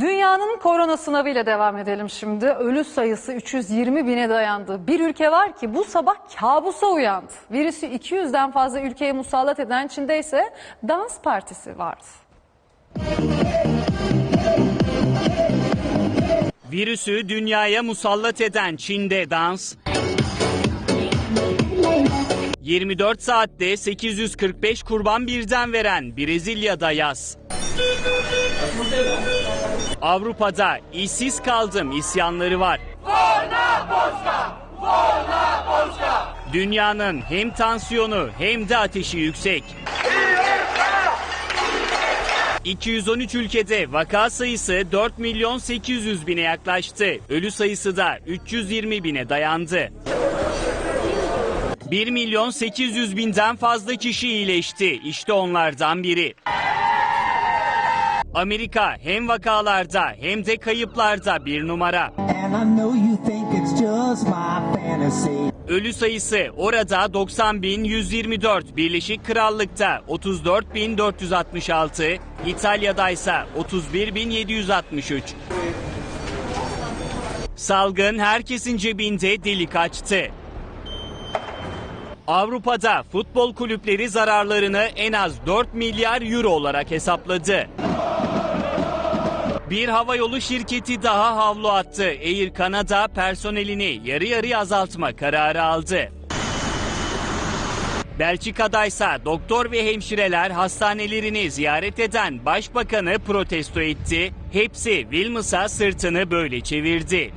Dünyanın korona sınavıyla devam edelim şimdi. Ölü sayısı 320 bine dayandı. Bir ülke var ki bu sabah kabusa uyandı. Virüsü 200'den fazla ülkeye musallat eden Çin'de ise dans partisi vardı. Virüsü dünyaya musallat eden Çin'de dans 24 saatte 845 kurban birden veren Brezilya'da yaz. Avrupa'da işsiz kaldım isyanları var. Dünyanın hem tansiyonu hem de ateşi yüksek. 213 ülkede vaka sayısı 4 milyon 800 bine yaklaştı. Ölü sayısı da 320 bine dayandı. 1 milyon 800 binden fazla kişi iyileşti. İşte onlardan biri. Amerika hem vakalarda hem de kayıplarda bir numara. Ölü sayısı orada 90.124, Birleşik Krallık'ta 34.466, İtalya'da ise 31.763. Salgın herkesin cebinde delik açtı. Avrupa'da futbol kulüpleri zararlarını en az 4 milyar euro olarak hesapladı. Bir havayolu şirketi daha havlu attı. Air Canada personelini yarı yarıya azaltma kararı aldı. Belçika'da ise doktor ve hemşireler hastanelerini ziyaret eden başbakanı protesto etti. Hepsi Wilms'a sırtını böyle çevirdi.